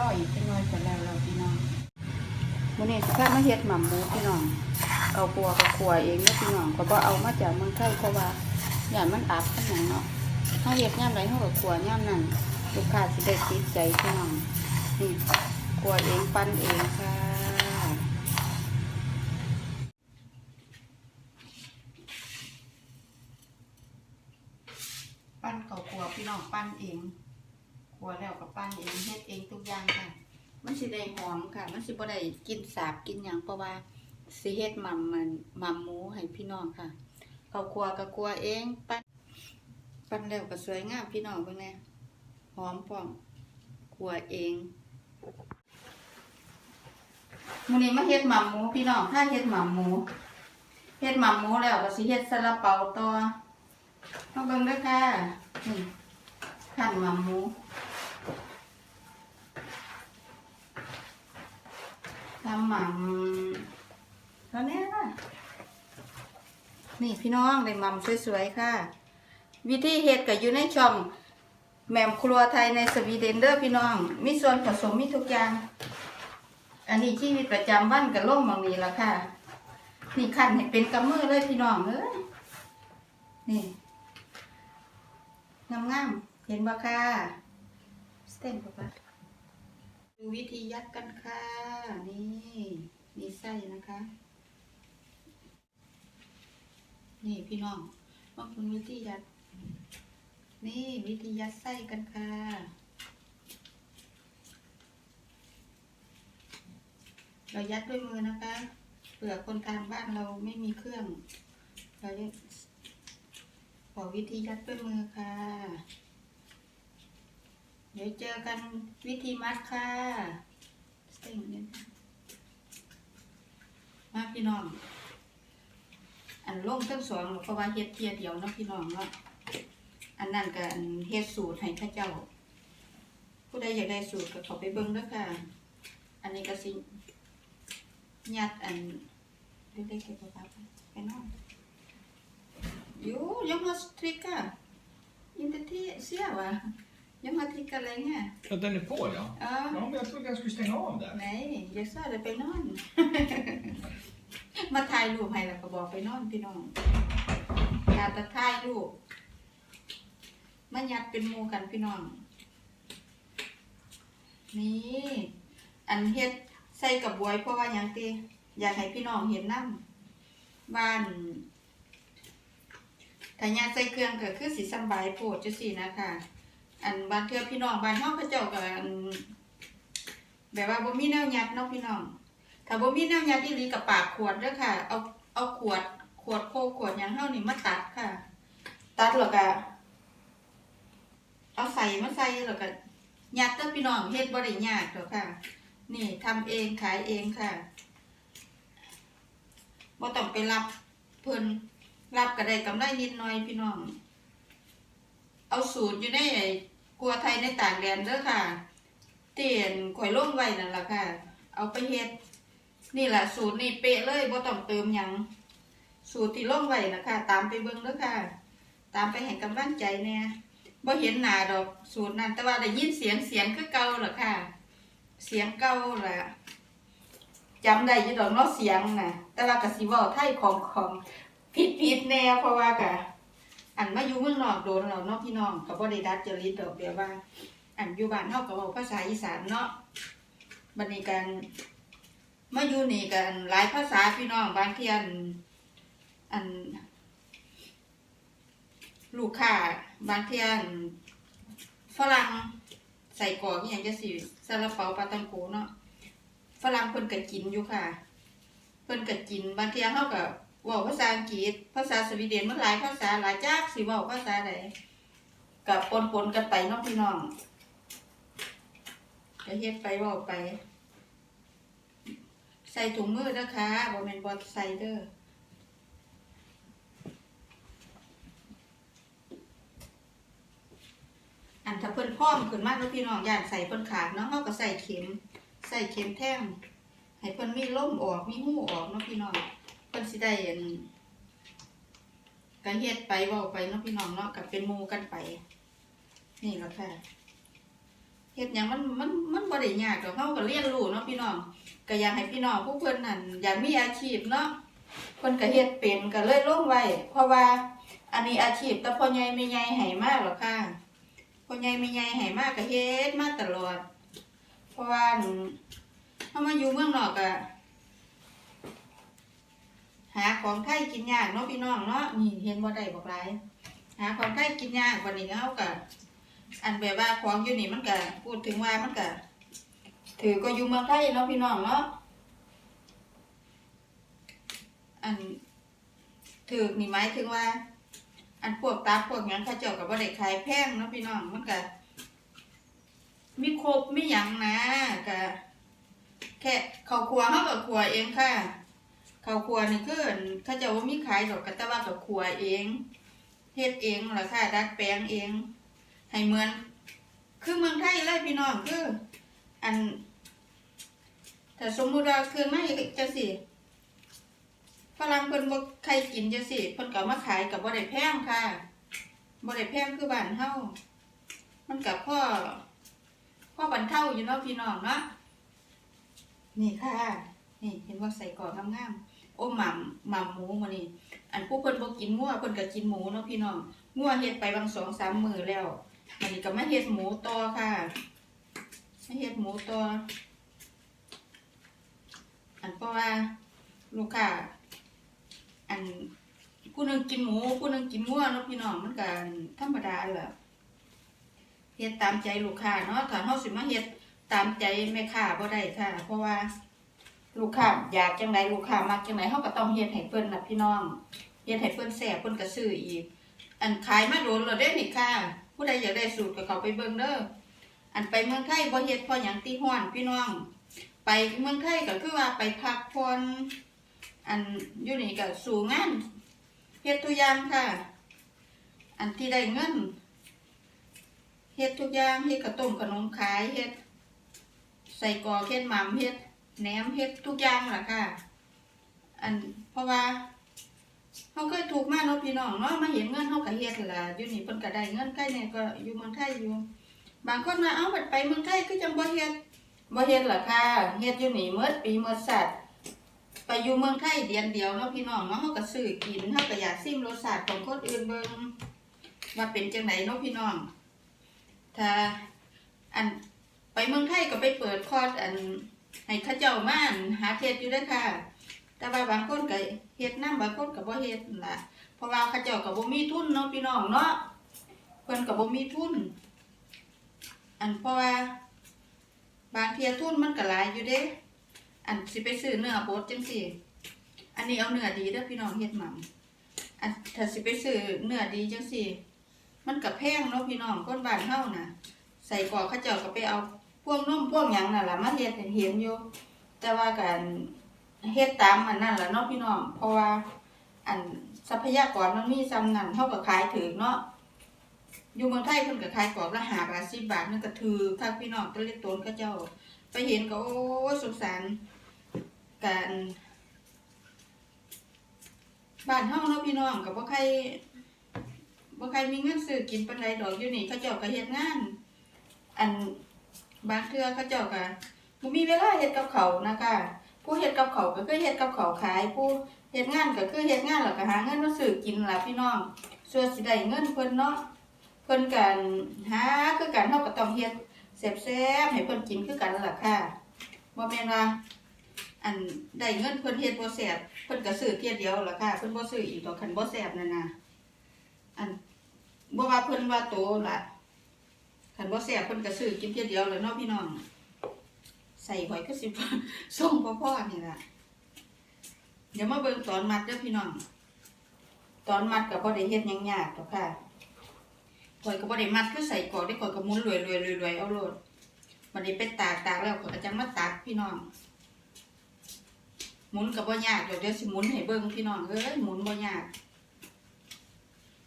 รออีกจังน้อยจะแล้วเราพี่น้องมื้อนี้สิพามาเฮ็ดหม่ำหมูพี่น้อง เอาปัวกับขัวเองเด้อพี่น้องก็บ่เอามาจากเมืองไทยเพราะว่าย่านมันอับมันหยังเนาะเฮาเฮ็ดยามใดเฮาก็ขัวยามนั้นลูกค้าสิได้ติดใจพี่น้องนี่ขัวเองปั้นเองค่ะปั้นก่าขัวพี่น้องปั้นเอง ขัวแล้วก็ปั้นเองเฮ็ดเองทุกอย่างค่ะ มันสิได้หอมค่ะ มันสิบ่ได้กินสาบกินหยังเพราะว่าสิเฮ็ดหม่ำมันหม่ำหมูให้พี่น้องค่ะเขาครัวก็ครัวเอง ปั้นปั้นแล้วก็สวยงามพี่น้องเบิ่งแน่หอมพร้อมครัวเองมื้อนี้มาเฮ็ดหม่ำหมูพี่น้องถ้าเฮ็ดหม่ำหมูเฮ็ดหม่ำหมูแล้วก็สิเฮ็ดซาลาเปาต่อมาเบิ่งด้อค่ะนี่ขั้นหม่ำหมูทำ หม่ำแล้วเนี่ยนี่พี่น้องได้มัมสวยๆค่ะ วิธีเฮ็ดก็อยู่ในช่องแหม่มครัวไทยในสวีเดนเด้อพี่น้อง มีส่วนผสมมีทุกอย่าง อันนี้ชีวิตประจำวันกับโลกบางนี้ละค่ะ นี่ขั้นให้เป็นกำมือเลยพี่น้องเอ้ยนี่งามๆเห็นบ่ค่ะสเต็มปะปะ ดูวิธียัดกันค่ะ นี่มีไส้นะคะ นี่พี่น้องมาคุณวิธียัด นี่วิธียัดไส้กันค่ะ เรายัดด้วยมือนะคะเผื่อคนทางบ้านเราไม่มีเครื่อง เราขอวิธียัดด้วยมือค่ะ เดี๋ยวเจอกันวิธีมัดค่ะเส้นเนี่ยมาพี่น้อง อันลงทั้งสองเพราะว่าเฮ็ดเทียเดียวเนาะพี่น้องเนาะ อันนั้นก็อันเฮ็ดสูตรให้พระเจ้า ผู้ใดอยากได้สูตรก็ข้าไปเบิ่งด้อค่ะ อันนี้ก็สิยัดอันเล็กๆเก็บไว้ครับไปนอนอยู่ยังมาทริกอะอินเตอร์ที่เสียวะ ยังมาทริกอะไรเงี้ย Ja, den är på ja. อ๋อ Ja, men jag trodde jag skulle stänga av där. Nej, jag sa det ไปนอนมาถ่ายรูปให้แล้วก็บอกไปนอนพี่น้องอยากจะถ่ายรูปมันยัดเป็นหมูกันพี่น้อง นี่ อันเฮ็ดใส่กับบวยเพราะว่าหยังตีอยากให้พี่น้องเห็นน้ำบ้านถ้ายัดใส่เครื่องก็คือสิสำบายโพดจังซี่นะคะ อันบ้านเทือพี่น้องบ้านเฮาเขาเจ้าก็อันแบบว่าบ่มีแนวยัดเนาะพี่น้อง ถ้าบ่มีแนวยัดอีหลีกับปากขวดเด้อค่ะ เอาเอาขวดขวดโคขวดหยังเฮานี่มาตัดค่ะ ตัดแล้วก็เอาใส่มาใส่แล้วก็ยัดเด้อพี่น้องเฮ็ดบ่ได้ยากดอกค่ะ นี่ทำเองขายเองค่ะบ่ต้องไปรับเพิ่นรับก็ได้กำไรนิดหน่อยพี่น้อง เอาสูตรอยู่ใน ไอ้ครัวไทยในต่างแดนเด้อค่ะ เตียนข่อยลงไว้นั่นล่ะค่ะ เอาไปเฮ็ด นี่แหละสูตรนี่เป๊ะเลยบ่ต้องเติมหยัง สูตรที่ลงไว้นะคะ ตามไปเบิ่งเด้อค่ะ ตามไปให้กำลังใจแน่บ่เห็นหน้าดอกสูตรนั้นแต่ว่าได้ยินเสียงเสียงคือเก่าล่ะค่ะ เสียงเก่าละจำได้ยู่ดอกเนาะเสียงน่ะแต่ว่าก็สิเว้าไทยของของผิดๆแน่เพราะว่าก็ อันมาอยู่เมืองนอกโดนแล้วเนาะพี่น้องก็บ่ได้ดัดจริตดอกแบบว่า อันอยู่บ้านเฮาก็เว้าภาษาอีสานเนาะบัดนี้กันมาอยู่นี่กันหลายภาษาพี่น้องบางทีอันอัน ลูกค้าบางทีอันฝรั่งใส่กรอกอหย่างจะสิซาลาเปาปาตังโกเนาะฝรั่งเพิ่นก็กินอยู่ค่ะ เพิ่นก็กินบางทีเฮาก็เว้าภาษาอังกฤษ ภาษาสวีเดนมันหลายภาษาหลายจักสิว้าภาษาใดกับปนๆกันไปเนาะพี่น้องก็เฮ็ดไปว่าไป ใส่ถุงมือนะคะบ่แม่นบ่ใส่เด้ออันถ้าเพิ่นพร้อมขึ้นมากแล้วพี่น้องย่านใส่เพิ่นขาดเนาะเฮาก็ใส่เข็ม ใส่เข็มแท่งให้เพิ่นมีลมออกมีหูออกเนาะพี่น้อง นสิได้อันก็เฮ็ดไปเว้าไปเนาะพี่น้องเนาะก็เป็นหมู่กันไป นี่ล่ะค่ะเฮ็ดหยังมันมันมันบ่ได้ยากดอกเฮาก็เรียนรู้เนาะพี่น้องก็อยากให้พี่น้องผู้เพิ่นนั่นอยากมีอาชีพเนาะเพิ่นก็เฮ็ดเป็นก็เลยลงไว้เพราะว่า อันนี้อาชีพแต่พ่อใหญ่แม่ใหญ่ให้มาหรอกค่ะพ่อใหญ่แม่ใหญ่ให้มากก็เฮ็ดมาตลอด เพราะว่าเฮามาอยู่เมืองนอกก็ หาของไทยกินยากเนาะพี่น้องเนาะนี่เห็นบ่ได้บอกหลายหาของไทยกินยากวันนี้เฮาก็อันแบบว่าของอยู่นี่มันก็พูดถึงว่ามันก็ถือก็อยู่เมืองไทยเนาะพี่น้องเนาะอันถือนี่หมายถึงว่า อันพวกตาพวกหยังเขาเจ้าก็บ่ได้ขายแพงเนาะพี่น้องมันก็มีครบไมีหยังนะก็แค่เขาวครัวเฮาก็ครัวเองค่ะ ข้าวครัวนี่คือเขาจ้าบ่มีขายดอกก็แต่ว่าก็ครัวเองเฮ็ดเองล่ะค่ะดัดแปลงเอง ให้เหมือน คือเมืองไทยเลยพี่น้องคือ อันถ้าสมมุติว่าคืองในจังซี่ฝรั่งเพิ่นบ่ใครกินจังซี่เพิ่นก็มาขายก็บ่ได้แพงค่ะบ่ได้แพงคือบ้านเฮามันก็พอพ่อบรรเทาอยู่เนาะพี่น้องเนาะนี่ค่ะ นี่เห็นว่าใส่กรอกงามๆ อ้หม่ำหม่ำหมูมื้อนี้อันผู้เพิ่นบ่กินงัวเพิ่นก็กินหมูเนาะพี่น้องงัวเฮ็ดไปบางสองสามมือแล้วอันนี้ก็มาเฮ็ดหมูต่อค่ะมาเฮ็ดหมูต่ออันเพราะว่าลูกค้าอันผู้นึงกินหมูผู้นึงกินงัวเนาะพี่น้องมันก็ธรรมดาแหละเฮ็ดตามใจลูกค้าเนาะถ้าเฮาสิมาเฮ็ดตามใจแม่ค้าบ่ได้ค่ะ เพราะว่า ลูกค้าอยากจังไดลูกค้ามักจังไดเฮาก็ต้องเฮ็ดให้เพิ่นน่ะพี่น้องเฮ็ดให้เพิ่นแซ่บเพิ่นก็ซื้ออีก อันขายมาโดนแล้วเด้นี่ค่ะ ผู้ใดอยากได้สูตรก็เข้าไปเบิ่งเด้ออันไปเมืองไทยบ่เฮ็ดเพราะหยังติฮ้อนพี่น้อง ไปเมืองไทยก็คือว่าไปพักผ่อนอันอยู่นี่ก็สู่งานเฮ็ดทุกอย่างค่ะ อันที่ได้เงินเฮ็ดทุกอย่างเฮ็ดกระต้มขนมขายเฮ็ดใส่กอเฮ็ดหม่ำเฮ็ด แหนมเฮ็ดทุกอย่างล่ะค่ะ อันเพราะว่าเขาเคยถูกมาเนาะพี่น้องเนาะมาเห็นเงินเขาก็เฮ็ดล่ะอยู่นี่เพิ่นก็ได้เงินใกล้เนี่ยก็อยู่เมืองไทยอยู่ บางคนว่าเอาบัดไปเมืองไทยคือจังบ่เฮ็ดบ่เฮ็ดล่ะค่ะเฮ็ดอยู่นี่เมื่อปีเมื่อสัตว์ไปอยู่เมืองไทยเดือนเดียวเนาะพี่น้องเนาะเฮาก็ซื้อกินเฮาก็อยากซิมรสชาติของคนอื่นเบิ่งว่าเป็นจังไดเนาะพี่น้องถ้าอันไปเมืองไทยก็ไปเปิดคอร์สอัน ให้เขาเจ้ามาอั่นหาเทศอยู่เด้ค่ะ แต่ว่าบางคนก็เฮ็ดนำบางคนก็บ่เฮ็ดล่ะเพราะว่าเขาเจ้าก็บ่มีทุนเนาะพี่น้องเนาะเพิ่นก็บ่มีทุน อันเพราะว่า บางเทียทุนมันก็หลายอยู่เด้ อันสิไปซื้อเนื้อบดจังซี่อันนี้เอาเนื้อดีเด้อพี่น้องเฮ็ดหม่ำอันถ้าสิไปซื้อเนื้อดีจังซี่ มันก็แพงเนาะพี่น้องคนบ้านเฮาน่ะ ใส่กอกเขาเจ้าก็ไปเอา พวกนุ่มพวกหยังนั่นแหละมาเฮ็ดให้เห็นอยู่ แต่ว่าการเฮ็ดตามอันนั้นแหละเนาะพี่น้อง เพราะว่า อันทรัพยากรมันมีซ้ำนั้นเท่ากับขายถึงเนาะอยู่เมืองไทยเพิ่นก็ขายกรอบละหาบาทสิบบาทนึงก็ถือคักพี่น้องตะเล็กตนเขาเจ้า ไปเห็นก็โอ้สงสารการบ้านเฮาเนาะพี่น้องก็บ่ใครบ่ใครมีเงินซื้อกินปานใดดอกอยู่นี่เขาเจ้าก็เฮ็ดงาน อัน บางเทื่อเขาเจ้าก็บ่มีเวลาเฮ็ดกับเขาวนะคะผู้เฮ็ดกับเขาวก็คือเฮ็ดกับเขาวขาย ผู้เฮ็ดงานก็คือเฮ็ดงานแล้วก็หาเงินมาซื้อกินล่ะพี่น้องส่วนสิได้เงินเพิ่นเนาะเพิ่นกันหาคือกันเฮาก็ต้องเฮ็ดแซ่บๆให้เพิ่นกินคือกันล่ะค่ะบ่แม่นว่าอันได้เงินเพิ่นเฮ็ดบ่แซ่บเพิ่นก็ซื้อเที่ยเดียวล่ะค่ะเพิ่นบ่ซื้ออีกดอกคันบ่แซ่บนั่นน่ะอันบ่ว่าเพิ่นว่าโตล่ะ คันบ่แซ่บเพิ่นก็ซื้อกินเที่ยเดียวแล้วเนาะพี่น้อง ใส่ไว้ก็สิส่งพ่อพ่อนี่ล่ะเดี๋ยวมาเบิ่งตอนมัดเด้อพี่น้อง ตอนมัดก็บ่ได้เฮ็ดหยังยากดอกค่ะข่อยก็บ่ได้มัดคือใส่กอกได้ข่อยก็หมุนรวยๆๆๆเอาโลดบัดนี้ไปตากตากแล้วข่อยก็จะมาตัดพี่น้องหมุนก็บ่ยากดอกเดี๋ยวสิหมุนให้เบิ่งพี่น้องเอ้ยหมุนบ่ยาก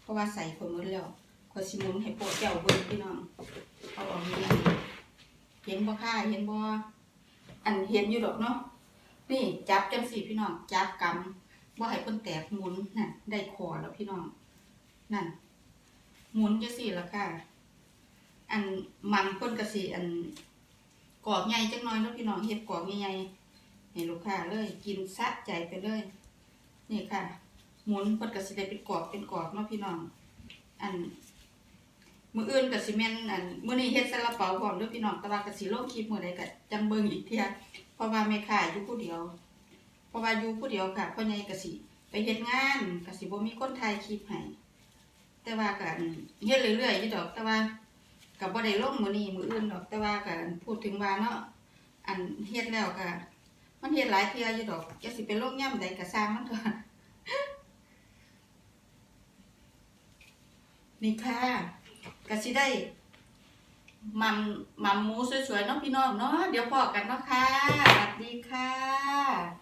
เพราะว่าใส่ข่อยหมดแล้ว ข่อยสิหมุนให้โปะแก้วเบิ่งพี่น้องเอาออกนี่เห็นบ่ค่ะเห็นบ่อันเห็นอยู่ดอกเนาะนี่จับจังสี่พี่น้องจับกำว่าให้เพิ่นแตกหมุนน่ะได้คอแล้วพี่น้องนั่นหมุนจังสี่ละค่ะ อันมันเพิ่นก็สิอันกกรอบใหญ่จังน้อยเนาะพี่น้องเฮ็ดกรอบใหญ่ๆให้ลูกค้าเลย กินสะใจไปเลย นี่ค่ะ หมุนเพิ่นก็สิได้เป็นกรอบเป็นกรอบเนาะพี่น้องอัน มืออื่นก็สิแม่นอันมือนี้เฮ็ดซาลาเปาพร้อมด้อพี่น้องแต่ว่าก็สิลงคลิปมือใดก็จังเบิงอีกเทียเพราะว่าแม่ค้าอยู่ผู้เดียว เพราะว่าอยู่ผู้เดียวค่ะพ่อใหญ่ก็สิไปเฮ็ดงานก็สิบ่มีคนถ่ายคลิปให้แต่ว่ากันเฮ็ดเรื่อยๆอยู่ดอก แต่ว่าก็บ่ได้ลงมือนี้มืออื่นดอก แต่ว่ากันพูดถึงว่าเนาะอันเฮ็ดแล้วก็มันเฮ็ดหลายเทียอยู่ดอกจะสิไปลงย่ํใดก็สร้างมันเถอะนี่ค่ะ ก็สิได้มัมมัมหมูสวยๆเนาะพี่น้องเนาะเดี๋ยวพอกันเนาะค่ะสวัสดีค่ะ